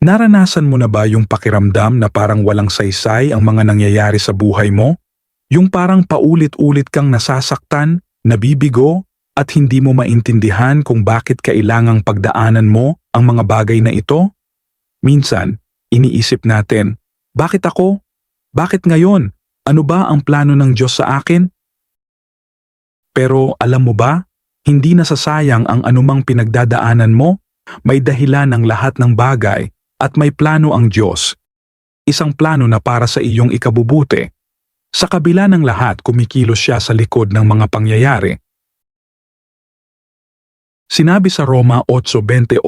Naranasan mo na ba yung pakiramdam na parang walang saysay ang mga nangyayari sa buhay mo? Yung parang paulit-ulit kang nasasaktan, nabibigo, at hindi mo maintindihan kung bakit kailangang pagdaanan mo ang mga bagay na ito? Minsan, iniisip natin, bakit ako? Bakit ngayon? Ano ba ang plano ng Diyos sa akin? Pero alam mo ba, hindi nasasayang ang anumang pinagdadaanan mo. May dahilan ang lahat ng bagay at may plano ang Diyos. Isang plano na para sa iyong ikabubuti. Sa kabila ng lahat, kumikilos siya sa likod ng mga pangyayari. Sinabi sa Roma 8.28,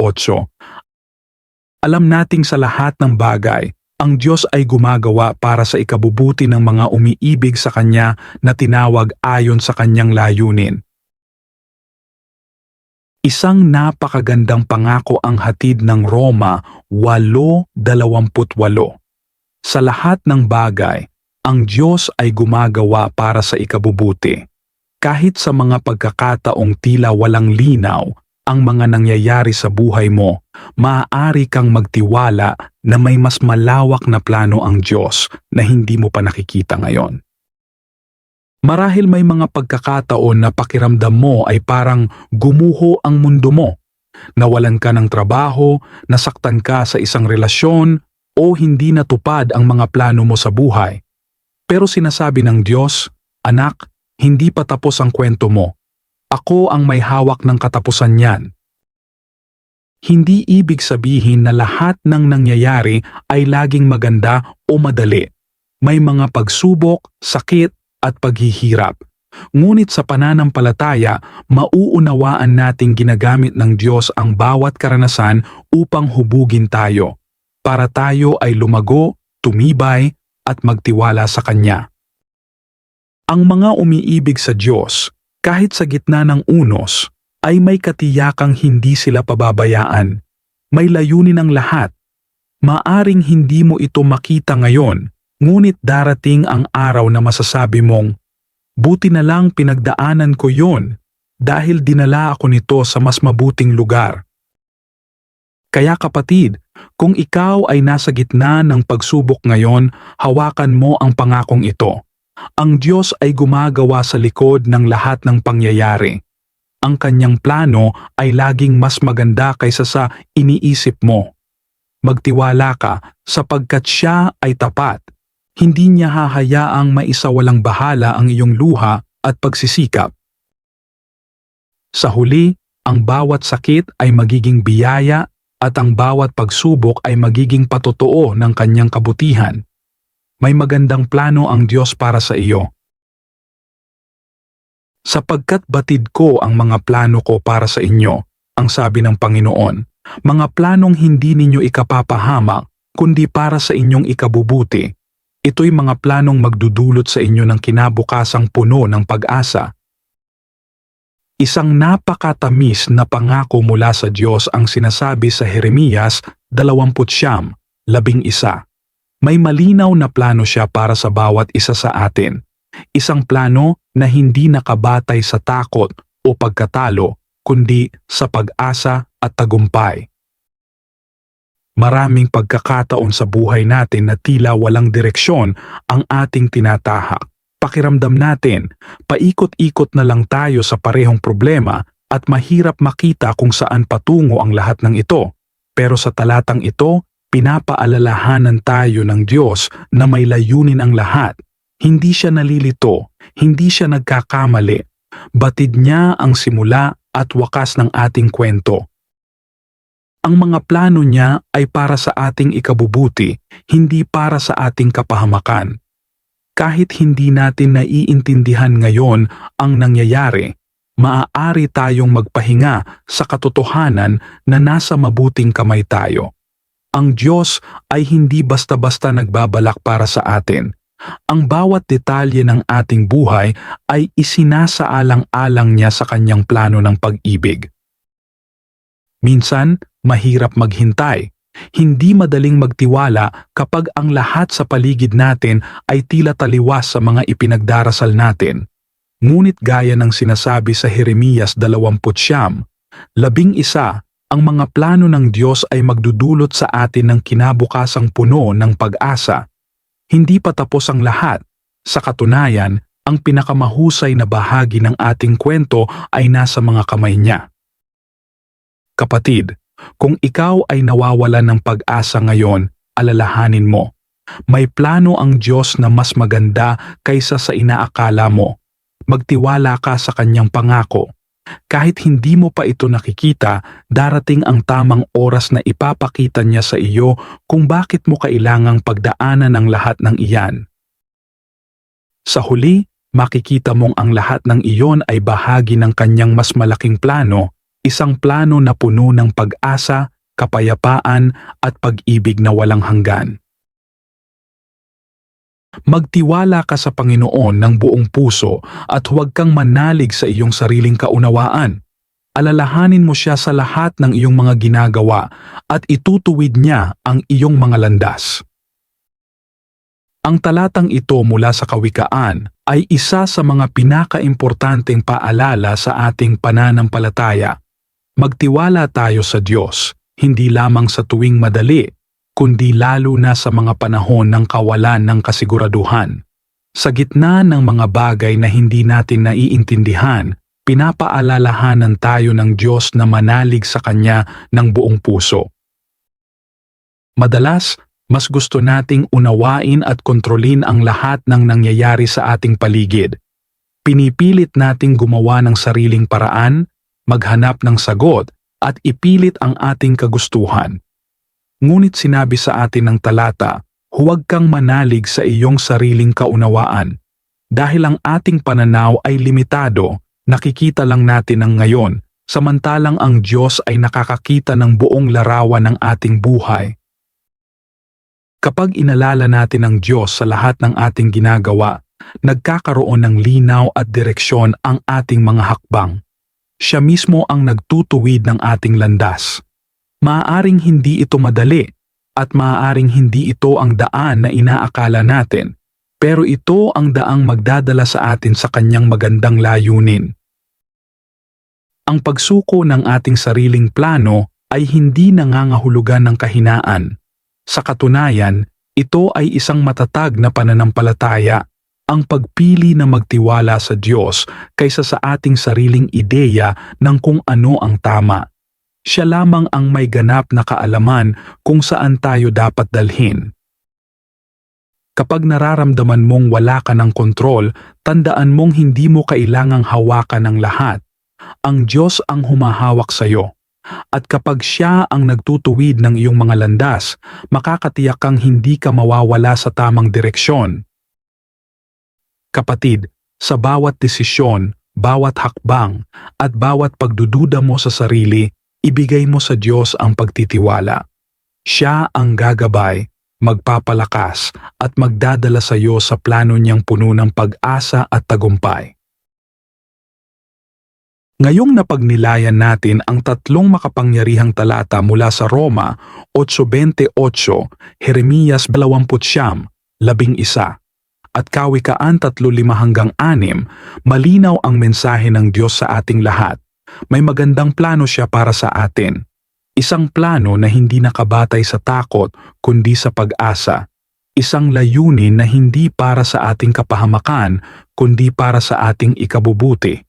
Alam nating sa lahat ng bagay, ang Diyos ay gumagawa para sa ikabubuti ng mga umiibig sa Kanya na tinawag ayon sa Kanyang layunin. Isang napakagandang pangako ang hatid ng Roma 8.28. Sa lahat ng bagay, ang Diyos ay gumagawa para sa ikabubuti. Kahit sa mga pagkakataong tila walang linaw ang mga nangyayari sa buhay mo, maaari kang magtiwala na may mas malawak na plano ang Diyos na hindi mo pa nakikita ngayon. Marahil may mga pagkakataon na pakiramdam mo ay parang gumuho ang mundo mo. Nawalan ka ng trabaho, nasaktan ka sa isang relasyon, o hindi natupad ang mga plano mo sa buhay. Pero sinasabi ng Diyos, Anak, hindi pa tapos ang kwento mo. Ako ang may hawak ng katapusan niyan. Hindi ibig sabihin na lahat ng nangyayari ay laging maganda o madali. May mga pagsubok, sakit, at paghihirap. Ngunit sa pananampalataya, mauunawaan nating ginagamit ng Diyos ang bawat karanasan upang hubugin tayo, para tayo ay lumago, tumibay, at magtiwala sa Kanya. Ang mga umiibig sa Diyos, kahit sa gitna ng unos, ay may katiyakang hindi sila pababayaan. May layunin ang lahat. Maaring hindi mo ito makita ngayon, Ngunit darating ang araw na masasabi mong, buti na lang pinagdaanan ko yon dahil dinala ako nito sa mas mabuting lugar. Kaya kapatid, kung ikaw ay nasa gitna ng pagsubok ngayon, hawakan mo ang pangakong ito. Ang Diyos ay gumagawa sa likod ng lahat ng pangyayari. Ang kanyang plano ay laging mas maganda kaysa sa iniisip mo. Magtiwala ka sapagkat siya ay tapat hindi niya hahayaang maisawalang bahala ang iyong luha at pagsisikap. Sa huli, ang bawat sakit ay magiging biyaya at ang bawat pagsubok ay magiging patotoo ng kanyang kabutihan. May magandang plano ang Diyos para sa iyo. Sapagkat batid ko ang mga plano ko para sa inyo, ang sabi ng Panginoon, mga planong hindi ninyo ikapapahamak, kundi para sa inyong ikabubuti Ito'y mga planong magdudulot sa inyo ng kinabukasang puno ng pag-asa. Isang napakatamis na pangako mula sa Diyos ang sinasabi sa Jeremias 20, labing isa. May malinaw na plano siya para sa bawat isa sa atin. Isang plano na hindi nakabatay sa takot o pagkatalo, kundi sa pag-asa at tagumpay. Maraming pagkakataon sa buhay natin na tila walang direksyon ang ating tinatahak. Pakiramdam natin, paikot-ikot na lang tayo sa parehong problema at mahirap makita kung saan patungo ang lahat ng ito. Pero sa talatang ito, pinapaalalahanan tayo ng Diyos na may layunin ang lahat. Hindi siya nalilito, hindi siya nagkakamali. Batid niya ang simula at wakas ng ating kwento ang mga plano niya ay para sa ating ikabubuti, hindi para sa ating kapahamakan. Kahit hindi natin naiintindihan ngayon ang nangyayari, maaari tayong magpahinga sa katotohanan na nasa mabuting kamay tayo. Ang Diyos ay hindi basta-basta nagbabalak para sa atin. Ang bawat detalye ng ating buhay ay isinasaalang-alang niya sa kanyang plano ng pag-ibig. Minsan, mahirap maghintay. Hindi madaling magtiwala kapag ang lahat sa paligid natin ay tila taliwas sa mga ipinagdarasal natin. Ngunit gaya ng sinasabi sa Jeremias 20, labing isa ang mga plano ng Diyos ay magdudulot sa atin ng kinabukasang puno ng pag-asa. Hindi pa tapos ang lahat. Sa katunayan, ang pinakamahusay na bahagi ng ating kwento ay nasa mga kamay niya. Kapatid, kung ikaw ay nawawalan ng pag-asa ngayon, alalahanin mo. May plano ang Diyos na mas maganda kaysa sa inaakala mo. Magtiwala ka sa kanyang pangako. Kahit hindi mo pa ito nakikita, darating ang tamang oras na ipapakita niya sa iyo kung bakit mo kailangang pagdaanan ang lahat ng iyan. Sa huli, makikita mong ang lahat ng iyon ay bahagi ng kanyang mas malaking plano, isang plano na puno ng pag-asa, kapayapaan at pag-ibig na walang hanggan. Magtiwala ka sa Panginoon ng buong puso at huwag kang manalig sa iyong sariling kaunawaan. Alalahanin mo siya sa lahat ng iyong mga ginagawa at itutuwid niya ang iyong mga landas. Ang talatang ito mula sa kawikaan ay isa sa mga pinakaimportanteng paalala sa ating pananampalataya. Magtiwala tayo sa Diyos, hindi lamang sa tuwing madali, kundi lalo na sa mga panahon ng kawalan ng kasiguraduhan. Sa gitna ng mga bagay na hindi natin naiintindihan, pinapaalalahanan tayo ng Diyos na manalig sa Kanya ng buong puso. Madalas, mas gusto nating unawain at kontrolin ang lahat ng nangyayari sa ating paligid. Pinipilit nating gumawa ng sariling paraan, maghanap ng sagot, at ipilit ang ating kagustuhan. Ngunit sinabi sa atin ng talata, huwag kang manalig sa iyong sariling kaunawaan. Dahil ang ating pananaw ay limitado, nakikita lang natin ang ngayon, samantalang ang Diyos ay nakakakita ng buong larawan ng ating buhay. Kapag inalala natin ang Diyos sa lahat ng ating ginagawa, nagkakaroon ng linaw at direksyon ang ating mga hakbang. Siya mismo ang nagtutuwid ng ating landas. Maaaring hindi ito madali at maaaring hindi ito ang daan na inaakala natin, pero ito ang daang magdadala sa atin sa kanyang magandang layunin. Ang pagsuko ng ating sariling plano ay hindi nangangahulugan ng kahinaan. Sa katunayan, ito ay isang matatag na pananampalataya, ang pagpili na magtiwala sa Diyos kaysa sa ating sariling ideya ng kung ano ang tama. Siya lamang ang may ganap na kaalaman kung saan tayo dapat dalhin. Kapag nararamdaman mong wala ka ng kontrol, tandaan mong hindi mo kailangang hawakan ng lahat. Ang Diyos ang humahawak sa iyo. At kapag siya ang nagtutuwid ng iyong mga landas, makakatiyak kang hindi ka mawawala sa tamang direksyon. Kapatid, sa bawat desisyon, bawat hakbang, at bawat pagdududa mo sa sarili, ibigay mo sa Diyos ang pagtitiwala. Siya ang gagabay, magpapalakas at magdadala sa iyo sa plano niyang puno ng pag-asa at tagumpay. Ngayong napagnilayan natin ang tatlong makapangyarihang talata mula sa Roma 8.28, Jeremias 20, 11, at Kawikaan 35 hanggang 6, malinaw ang mensahe ng Diyos sa ating lahat may magandang plano siya para sa atin. Isang plano na hindi nakabatay sa takot kundi sa pag-asa. Isang layunin na hindi para sa ating kapahamakan kundi para sa ating ikabubuti.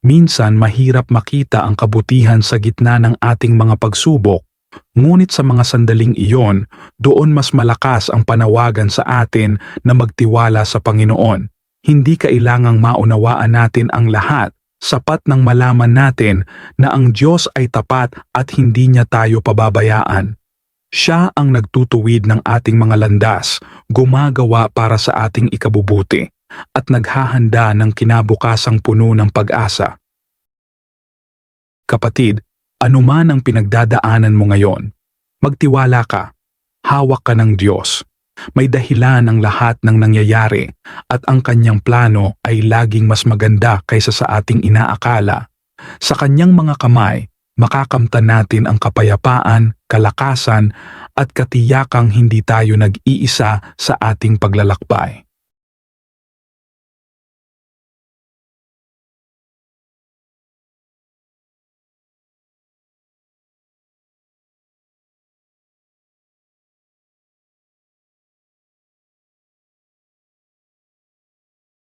Minsan mahirap makita ang kabutihan sa gitna ng ating mga pagsubok, ngunit sa mga sandaling iyon, doon mas malakas ang panawagan sa atin na magtiwala sa Panginoon. Hindi kailangang maunawaan natin ang lahat, sapat nang malaman natin na ang Diyos ay tapat at hindi niya tayo pababayaan. Siya ang nagtutuwid ng ating mga landas, gumagawa para sa ating ikabubuti, at naghahanda ng kinabukasang puno ng pag-asa. Kapatid, anuman ang pinagdadaanan mo ngayon, magtiwala ka, hawak ka ng Diyos may dahilan ang lahat ng nangyayari at ang kanyang plano ay laging mas maganda kaysa sa ating inaakala. Sa kanyang mga kamay, makakamtan natin ang kapayapaan, kalakasan at katiyakang hindi tayo nag-iisa sa ating paglalakbay.